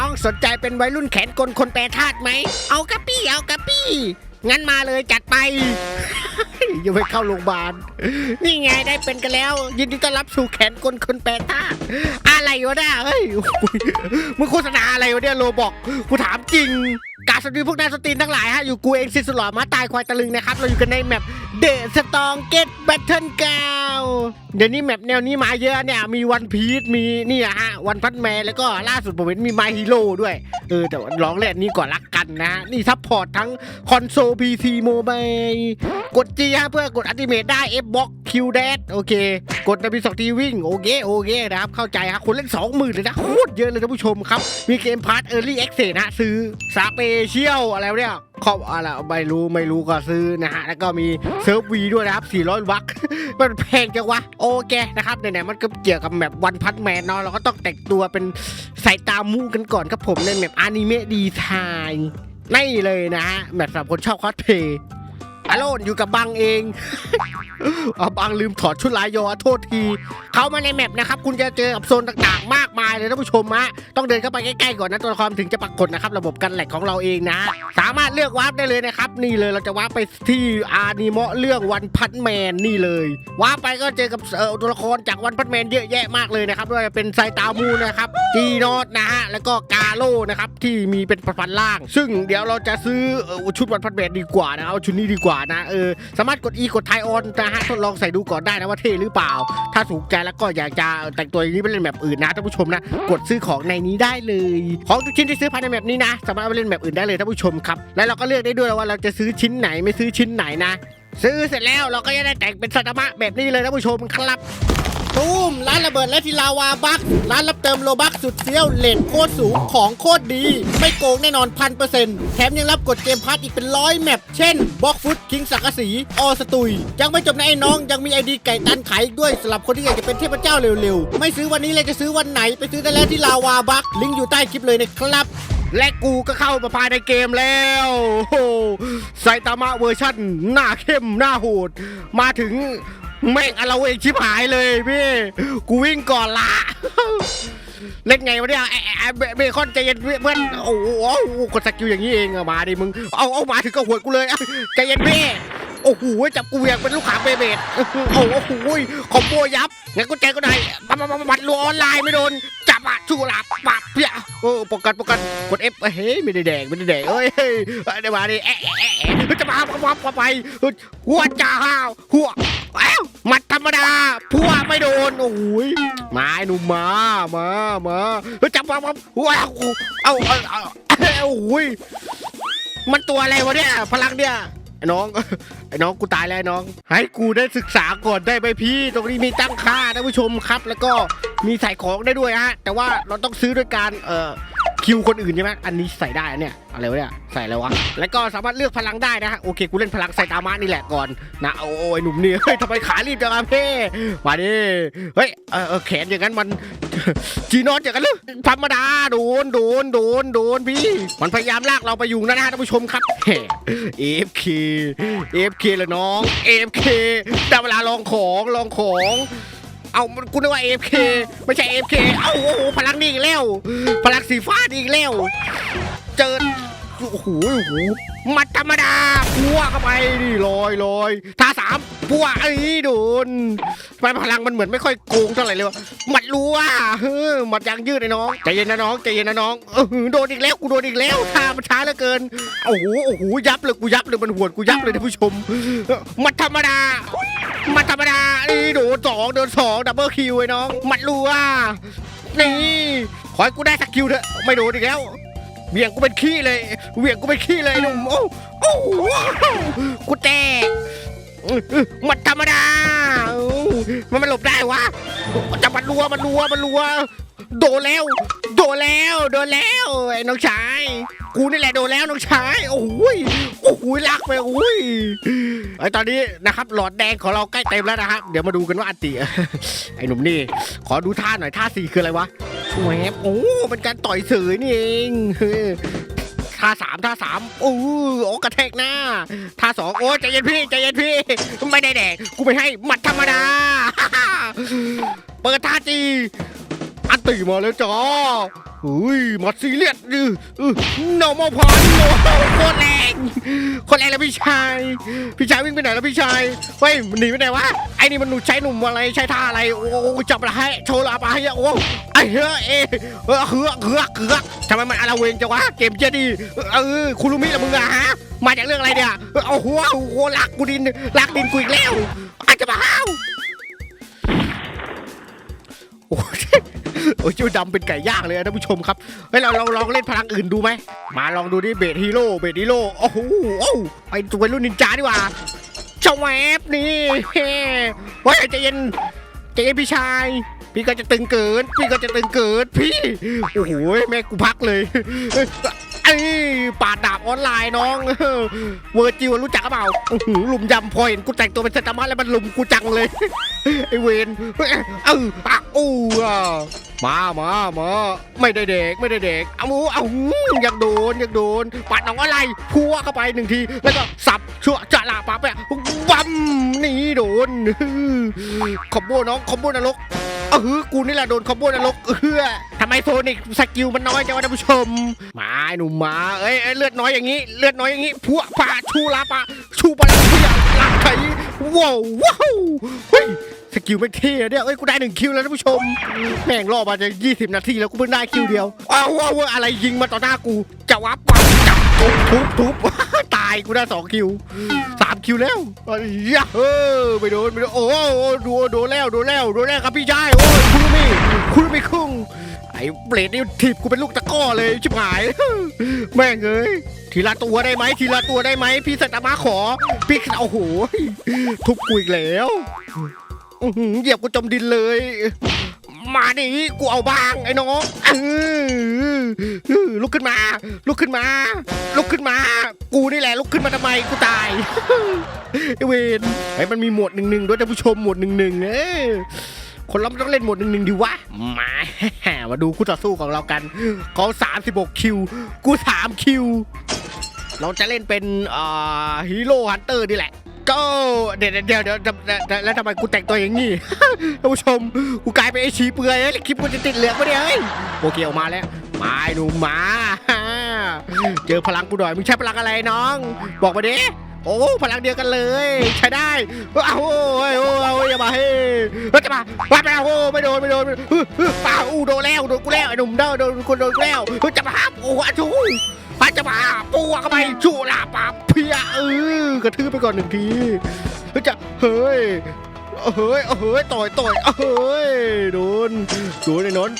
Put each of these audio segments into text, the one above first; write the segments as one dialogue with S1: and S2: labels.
S1: น้องสนใจเป็นวัยรุ่นแขนกลคนแปรธาตุไหม เอากระปี้เอากระปี้ งั้นมาเลยจัดไป ยังไม่เข้าโรงพยาบาล นี่ไงได้เป็นกันแล้ว ยินดีต้อนรับสู่แขนกลคนแปรธาตุอะไรวะเนี่ยเฮ้ยมึงโฆษณาอะไรวะเนี่ยโลบอกกูถามจริง การสตรีพวกนายสตรีนทั้งหลายฮะ อยู่กูเองสิสุดหล่อมาตายควายตะลึงนะครับ เราอยู่กันในแมปเดอะสตองเกตแบทเทิลเกาวเดี๋ยวนี้แมปแนวนี้มาเยอะเนี่ย มีวันพีชมีนี่ฮะวันพันแมนแล้วก็ล่าสุดผมเห็นมีมาฮีโร่ด้วย เออ แต่ว่าลองเล่นนี้ก่อนละกันนะนี่ซัพพอร์ตทั้งคอนโซลพีซีโมบายกด G ฮะเพื่อกดอัติเมตได้ F box Q dash โอเค กด W สองทีวิ่งโอเคโอเคนะครับ เข้าใจฮะคนเล่น 20,000เลยนะโคตรเยอะเลยท่านผู้ชมครับมีเกมพาร์ทเออร์ลี่เอ็กเซนะซื้อสเปเชียลอะไรเนี่ยขอบอะไรไม่รู้ไม่รู้ก็ซื้อนะฮะแล้วก็มีเซิร์ฟวีด้วยนะครับ 400 วักมันแพงจังวะ โอเคนะครับไหนๆมันก็เกี่ยวกับแบบวันพัทแมนเนาะเราก็ต้องแต่งตัวเป็นใส่ตามูกันก่อนครับผมในแบบอนิเมะดีไซน์นี่เลยนะฮะแบบสำหรับคนชอบคอสเพย์ อโลนอยู่กับบังเองเอาบังลืมถอดชุดลายยอโทษที เขามาในแมปนะครับ คุณจะเจอกับโซนต่างๆ มากมายเลยท่านผู้ชมฮะต้องเดินเข้าไปใกล้ๆก่อนนะตัวละครถึงจะปรากฏนะครับ ระบบกันแหลกของเราเองนะ สามารถเลือกวาร์ปได้เลยนะครับ นี่เลยเราจะวาร์ปไปที่อานิเมะเรื่องวันพันแมนนี่เลยวาร์ปไปก็เจอกับตัวละครจากวันพันแมนเยอะแยะมากเลยนะครับไม่ว่าจะเป็นไซตามูนะครับจีโนตนะฮะแล้วก็กา โลนะครับที่มีเป็นพันล่าง ซึ่งเดี๋ยวเราจะซื้ออชุดวันพันแมนดีกว่านะเอาชุดนี้ดีกว่านะเออสามารถกด E กดไทออนนะฮะทดลองใส่ดูก่อนได้นะว่าเท่หรือเปล่า ถ้าถูกใจแล้วก็อยากจะแต่งตัวอย่างนี้ไปเล่นแบบอื่นนะท่านผู้ชมนะกดซื้อของในนี้ได้เลยของทุกชิ้นที่ซื้อภายในแบบนี้นะ สามารถไปเล่นแบบอื่นได้เลยท่านผู้ชมครับและเราก็เลือกได้ด้วยว่าเราจะซื้อชิ้นไหนไม่ซื้อชิ้นไหนนะ ซื้อเสร็จแล้วเราก็จะได้แต่งเป็นสัตมะแบบนี้เลยท่านผู้ชมครับ ตูมร้านระเบิดและทีลาวาบักร้านรับเติมโลบักสุดเซียวเลทโคตรสูงของโคตรดี ไม่โกงแน่นอนพันเปอร์เซ็นต์แถมยังรับกดเกมพาร์ทอีกเป็นร้อยแมปเช่นบล็อกฟุตคิงสักกะสีออสตุย ยังไม่จบนะไอ้น้องยังมีไอดีไก่ตันขายอีกด้วยสำหรับคนที่อยากจะเป็นเทพเจ้าเร็วๆ ไม่ซื้อวันนี้เลยจะซื้อวันไหนไปซื้อได้แล้วที่ลาวาบักลิงก์อยู่ใต้คลิปเลยนะครับและกูก็เข้ามาภายในเกมแล้วโอ้ไซตามะเวอร์ชั่น หน้าเข้มหน้าโหด มาถึง แม่งอลาเวงชิบหายเลยพี่ กูวิ่งก่อนละ เล่นไงวะเนี่ยไอ้ไอ้ไอ้เบเบคอนใจเย็นเพื่อน โอ้โหกดสกิลอย่างนี้เองอะมาดิมึง เอาเอามาถึงก็หวดกูเลยอะใจเย็นพี่ โอ้โหจับกูอย่างเป็นลูกขาเบเบดโอ้โหโอ้โหคอมโบยับงั้นกูใจก็ได้ปัดปัดปัดปัดรัวออนไลน์ไม่โดนจับอะชูหลับปับเพี้ยโอ้ป้องกันป้องกันกด F เฮ้ยไม่ได้แดงไม่ได้แดงเอ้ยเฮ้ยเดี๋ยวมาดิแอะแอะแอะแอะจะมาวับวับไปหัวจ้าห้าวหัวเอ้าหมัดธรรมดาพัวไม่โดนโอ้ยมาไอ้หนุ่มมามามาเฮ้ยจับวับวับว้าวเอาเอาเอาเอาโอ้ยมันตัวอะไรวะเนี่ยพลังเนี่ย ไอ้น้อง ไอ้น้องกูตายแล้วไอ้น้อง ให้กูได้ศึกษาก่อนได้ไหมพี่ ตรงนี้มีตั้งค่าท่านผู้ชมครับ แล้วก็มีใส่ของได้ด้วยฮะ แต่ว่าเราต้องซื้อด้วยการเอ่อ คิวคนอื่นใช่ไหมอันนี้ใส่ได้เนี่ยอะไรวะเนี่ยใส่อะไรวะแล้วก็สามารถเลือกพลังได้นะฮะโอเคกูเล่นพลังใส่ตามานี่แหละก่อนนะโอ้โอ้ยหนุ่มนี่เฮ้ยทำไมขารีบจังอะเพ่มาดิเฮ้ยเออเอแขนอย่างนั้นมันจีนอนอย่างนั้นหรือธรรมดาโดนโดนโดนโดนพี่ มันพยายามลากเราไปอยู่นะฮะท่านผู้ชมครับเอฟเคเอฟเคเลยน้องเอฟเคแต่เวลาลองของลองของ เอามันกูนึกว่า AFK ไม่ใช่ AFK เอาโอ้โหพลังนี่อีกแล้ว พลังสีฟ้านี่อีกแล้ว เจอโอ้โหโอ้โหมัดธรรมดาพัวเข้าไปนี่ลอยลอยท่าสามพัวไอ้นี่โดนไมพลังมันเหมือนไม่ค่อยโกงเท่าไหร่เลยวะหมัดรัวเฮ้อหมัดยางยืดไอ้น้องใจเย็นนะน้องใจเย็นนะน้องเออโดนอีกแล้วกูโดนอีกแล้วท่ามันช้าเหลือเกินโอ้โหโอ้โหยับเลยกูยับเลยมันหวดกูยับเลยท่านผู้ชมหมัดธรรมดา มันธรรมดานี่โดนสองโดนสองดับเบิลคิวไอ้น้องมัดรัวนี่ขอให้กูได้สักคิวเถอะไม่โดนอีกแล้วเวี่ยงกูเป็นขี้เลยเวี่ยงกูเป็นขี้เลยหนุ่มโอ้โอ้กูแตกมันธรรมดา มันไม่หลบได้วะจะมันรัวมันรัวมันรัวโดนแล้ว โดนแล้ว โดนแล้วไอ้น้องชาย กูนี่แหละโดนแล้วน้องชายโอ้ยโอ้โหรักไปโอ้ยไอตอนนี้นะครับหลอดแดงของเราใกล้เต็มแล้วนะครับเดี๋ยวมาดูกันว่าอันติไอหนุ่มนี่ ขอดูท่าหน่อยท่าสี่คืออะไรวะชวบโอ้เป็นการต่อยเสือนี่เองท่าสามท่าสามโอ้โอกระแทกหน้าท่าสองโอ้ใจเย็นพี่ใจเย็นพี่ ไม่ได้แดกกูไม่ให้หมัดธรรมดา เปิดท่าจีอันติมาแล้วจ้า อุ้ยหมดซีเรียสอืออือ normal พอนโอ้โคตรแรงโคตรแรงแล้วพี่ชาย พี่ชายวิ่งไปไหนแล้วพี่ชาย เฮ้ยหนีไปไหนวะ ไอ้นี่มันหนุ่มใช้หนุ่มอะไรใช้ท่าอะไร โอ้จับอะไรให้โชว์ลาไปให้โอ้ไอ้เฮ้ยเอยเออเฮือกเฮือกเฮือกทำไมมันอาละเวงจังวะ เกมเจดีเออคุรุมิละมึงอะฮะ มาจากเรื่องอะไรเนี่ย เอาหัวโอ้โหลักกูดินลักดินกูอีกแล้วอาจจะมาห้าวโอ้ โอ้ยชื่ดำเป็นไก่ย่างเลยนะท่านผู้ชมครับเฮ้ยเราเราลองเล่นพลังอื่นดูไหมมาลองดูดิเบทฮีโร่เบทฮีโร่โอ้โหโอ้ไปตัวรุ่นนินจาดีกว่าเจ้าแวบนี่เฮ้เฮ้ยใจเย็นใจเย็นพี่ชายพี่ก็จะตึงเกิน พี่ก็จะตึงเกินพี่ โอ้โหแม่กูพักเลย ปาดดาบออนไลน์น้องเวอร์จิวรู้จักเปล่าหลุมยำพอเห็นกูแต่งตัวเป็นเซนตามะแล้วมันลุมกูจังเลยไอ้เวนเออปะอู้มามามาไม่ได้เด็กไม่ได้เด็กเอาหูเอาหูอยากโดนอยากโดนปัดน้องอะไรพัวเข้าไปหนึ่งที แล้วก็สับชั่วจะลาปั๊บเนี่ยบัมนี่โดนคอมโบน้องคอมโบนรก เออกูนี่แหละโดนคอมโบนรกเออทำไมโซนิกสกิลมันน้อยจังวะท่านผู้ชมมาหนุ่มมาเอ้ยเอ้ยเลือดน้อยอย่างนี้ เลือดน้อยอย่างนี้พัวป่าชูลาปะชูปะลาเพียลาไถว้าวว้าวเฮ้ยสกิลไม่เท่เนี่ยเอ้ยกูได้หนึ่งคิวแล้วท่านผู้ชมแม่งรอบมาจะ20 นาทีแล้วกูเพิ่งได้คิวเดียวอ้าวว้าวว้าวอะไรยิงมาต่อหน้ากูจะวับปับจับ ทุบทุบทุบตายกูได้สองคิวสามคิวแล้วอ้ยยะเออไม่โดนไม่โดนโอ้โหโดนโดนแล้วโดนแล้วโดนแล้วครับพี่ชายโอ้ยคุณไม่คุณไม่คุ้งไอ้เบลดนี่ถีบกูเป็นลูกตะกร้อเลยชิบหาย แม่งเอ้ยทีละตัวได้ไหมทีละตัวได้ไหมพี่สัตมาขอ พี่โอ้โหทุบกูอีกแล้วอื้อหือเหยียบกูจมดินเลย มาดิกูเอาบ้างไอ้น้องเออเออลุกขึ้นมา ลุกขึ้นมา ลุกขึ้นมา กูนี่แหละลุกขึ้นมาทำไมกูตายไอเวนไอ้มันมีหมวดหนึ่งหนึ่งด้วยท่านผู้ชมหมวดหนึ่งหนึ่งเออคนเราต้องเล่นหมวดหนึ่งหนึ่งดีวะ มา มาดูคู่ต่อสู้ของเรากันเขา36คิว กู3คิว เราจะเล่นเป็นฮีโร่ฮันเตอร์นี่แหละ ก็เดี๋ยวเดี๋ยวเดี๋ยวแล้วทำไมกูแต่งตัวอย่างนี้ท่านผู้ชมกูกลายเป็นไอชีเปลือยแล้วคลิปกูจะติดเหลืองปะเนี่ยโอเคออกมาแล้วมาหนุ่มมา เจอพลังกูหน่อยมึงใช้พลังอะไรน้อง บอกมาดิโอ้พลังเดียวกันเลย ใช้ได้เอาโอ้ยโอ้ยโอ้ยอย่ามาเฮ้ยจะมาว่าไปแล้วโอ้ไม่โดนไม่โดนเฮ้ยเฮ้ยป้าอู้โดนแล้วโดนกูแล้วไอ้หนุ่มเด้อโดนคนโดนกูแล้วเฮ้ยจะมาโอ้อาชู ปาจะมาปูเข้าไปชูลาปาเพียเออกระทืบไปก่อนหนึ่งทีเฮ้ยจะเฮ้ยเฮ้ยเฮ้ยต่อยต่อยเฮ้ยโดนโดนไอ้นน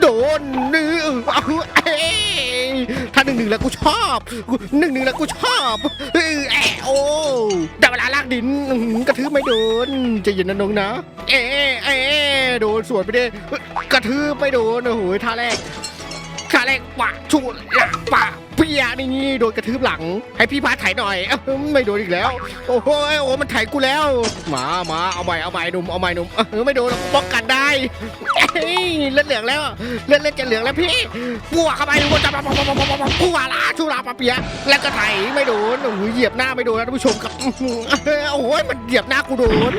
S1: โดนนี่เอาเอ้ถ้าหนึ่งหนึ่งแล้วกูชอบหนึ่งหนึ่งแล้วกูชอบเออแอโอ้ได้เวลาลากดินกระทืบไม่โดนใจะเย็นนะน้องนะเอ๊เอ๊โดนสวนไปดิกระทืบไม่โดนโอ้โหท่าแรกท่าแรกปะชูหลังปะ เปียนี่โดนกระทืบหลัง ให้พี่พาถ่ายหน่อยเอ้าไม่โดนอีกแล้ว โอ้โหโอ้มันถ่ายกูแล้ว มามาเอาใหม่เอาใหม่หนุ่มเอาใหม่หนุ่มเออไม่โดนหรอกป้องกันได้เอ้ยเลือดเหลืองแล้วเลือดเลือดจะเหลืองแล้วพี่ปัวเข้าไปปัวจะปัวปัวปัวปัวปัวปัวลาชูลาปะเปียแล้วก็ไถไม่โดนโอ้โหเหยียบหน้าไม่โดนนะท่านผู้ชมครับโอ้โหมันเหยียบหน้ากูโดน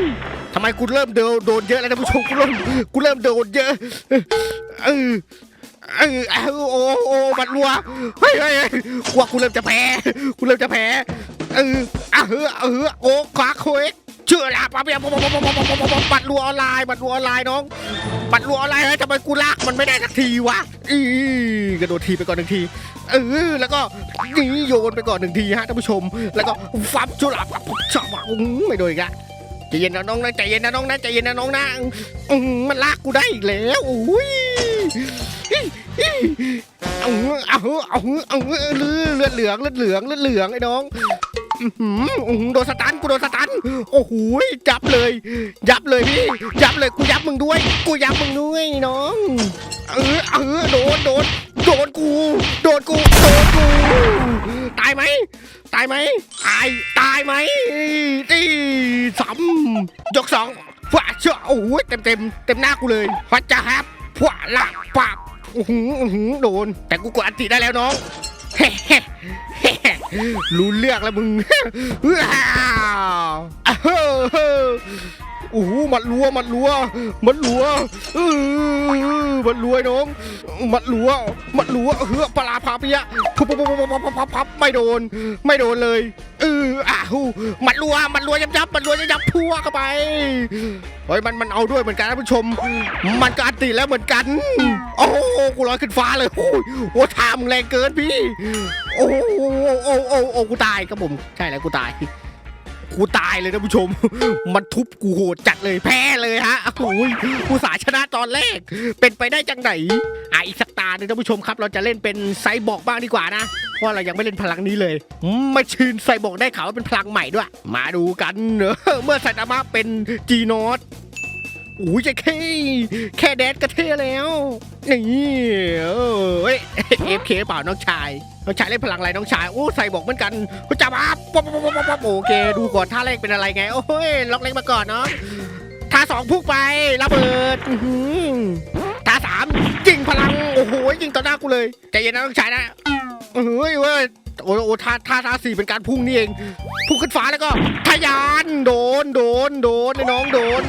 S1: ทำไมกูเริ่มโดนโดนเยอะแล้วท่านผู้ชมกูเริ่มกูเริ่มโดนเยอะเออ เออเออโอ้โอ้บัดรัวเฮ้ยเฮ้ยเฮ้ยกลัวกูเริ่มจะแพ้กูเริ่มจะแพ้เอออะเออเออโอ้คว้าโคเอ็กเชื่อละปะเปียบัดรัวออนไลน์บัดรัวออนไลน์น้องบัดรัวออนไลน์เฮ้ยทำไมกูลากมันไม่ได้สักทีวะอีกระโดดทีไปก่อนหนึ่งทีเออแล้วก็นี่โยนไปก่อนหนึ่งทีฮะท่านผู้ชม แล้วก็ฟับชุลาปับชอบไม่โดนอีกละใจเย็นนะน้องนะใจเย็นนะน้องนะใจเย็นนะน้องนะมมันลากกูได้อีกแล้วอุ้ย เอาเอาเอาเอาเลือดเหลืองเลือดเหลืองเลือดเหลืองไอ้น้องอื้อหืออื้อหือโดนสตันกูโดนสตัน โอ้โหยับเลย ยับเลยพี่ยับเลยกูยับมึงด้วย กูยับมึงด้วยน้อง เออเออโดนโดนโดนกู โดนกูโดนกู ตายไหมตายไหมตายตายไหมตีสามยกสองฟาเชาโอ้โหเต็มเต็มเต็มหน้ากูเลยฟัดจะแฮปพ วกละปับอื้อหืออื้อหือโดน แต่กูกดอันติได้แล้วน้องเฮ้เฮ้เฮ้รู้เลือกแล้วมึงว้าวอ้าวเฮ้เฮ้ โอ้โหมัดรัวมัดรัวมัดรัวเออมัดรัวไอ้น้องมัดรัวมัดรัวเฮือปลาพาเปียะพับพับพับพับพับพับพับไม่โดน ไม่โดนเลยเอออ้าวมัดรัวมัดรัวยับยับมัดรัวยับยับพัวเข้าไปเฮ้ยมันมันเอาด้วยเหมือนกันนผู้ชม มันก็อันติแล้วเหมือนกัน โอ้โหกูลอยขึ้นฟ้าเลยโอ้โหทามึงแรงเกินพี่ โอ้โหโอ้โหโอ้โหโอ้โหกูตายครับผมใช่แล้วกูตาย กูตายเลยนะผู้ชม มันทุบกูโหดจัดเลยแพ้เลยฮะโอ้ยกูสาชนะตอนแรก เป็นไปได้จังไหนอะอีกสักตาหนึงท่านผู้ชมครับ เราจะเล่นเป็นไซบอร์กบ้างดีกว่านะเพราะเรายังไม่เล่นพลังนี้เลย ไม่ชินไซบอร์กได้ข่าวว่าเป็นพลังใหม่ด้วย มาดูกันเนอะเมื่อไซตามะเป็นจีโนส อุ้ยจะแค่แค่แดดก็เท่แล้ว นี่เอ้ยเอฟเคเปล่าน้องชาย น้องชายเล่นพลังอะไรน้องชาย โอ้ใส่บอกเหมือนกันจับอัพป๊อปป๊อปป๊อปป๊อปโอเค ดูก่อนท่าแรกเป็นอะไรไง โอ้ยล็อกเล็กมาก่อนเนาะท่าสองพุ่งไประเบิดท่าสามยิงพลัง โอ้โหยิงต่อหน้ากูเลย ใจเย็นนะน้องชายนะเฮ้ยเว้ยโอ้โหท่าท่าท่าสี่เป็นการพุ่งนี่เอง พุ่งขึ้นฟ้าแล้วก็ทะยาน โดน โดน โดนไอ้น้องโดน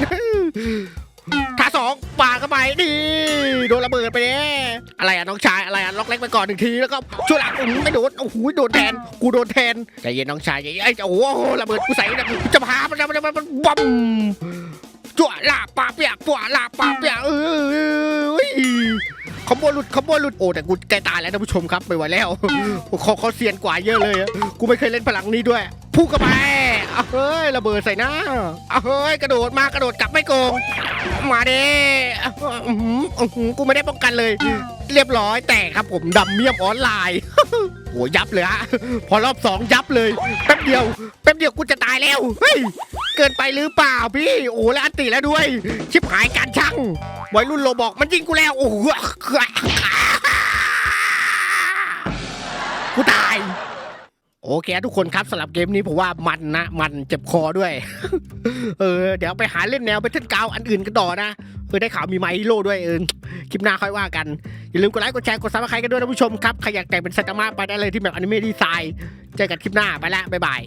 S1: ปาเข้าไปนี่โดนระเบิดไปแน่อะไรอะน้องชายอะไรอะล็อกเล็กไปก่อนหนึ่งทีแล้วก็ช่วยหลังอื้อหือไม่โดนโอ้โหโดนแทนกูโดนแทนใจเย็นน้องชายใจเย็นไอ้โอ้โหระเบิดกูใส่นะกูจะพามันมันมันมันบัมจั่วลาปาเปียกจั่วลาปาเปียกเอ้ยขโมยหลุดขโมยหลุดโอ้แต่กูใกล้ตายแล้วท่านผู้ชมครับไม่ไหวแล้วเขาเขาเซียนกว่าเยอะเลยอะกูไม่เคยเล่นพลังนี้ด้วย พุ่งเข้าไปเอาเฮ้ยระเบิดใส่หน้าเอาเฮ้ยกระโดดมากระโดดกลับไม่โกง มาเด้อื้อหืออื้อหือกูไม่ได้ป้องกันเลย เรียบร้อยแต่ครับผมดัมเมียมออนไลน์ โหยับเลยฮะพอรอบสองยับเลยแป๊บเดียวแป๊บเดียวกูจะตายแล้วเฮ้ยเกินไปหรือเปล่าพี่ โอ้แล้วอันติแล้วด้วย ชิบหายการช่างวัยรุ่นโลบอกมันยิงกูแล้วโอ้โห อเคทุกคนครับสำหรับเกมนี้ผมว่ามันนะมันเจ็บคอด้วย เออเดี๋ยวไปหาเล่นแนวไปเทนกาวอันอื่นกันต่อนะเออได้ข่าวมีไมโลด้วยเออคลิปหน้าค่อยว่ากัน อย่าลืมกดไลค์กดแชร์กดซับสไครต์กันด้วยนะผู้ชมครับใครอยากแต่งเป็นไซตามาไปได้เลยที่แบบอนิเมะดีไซน์เจอกันคลิปหน้าไปละบ๊ายบาย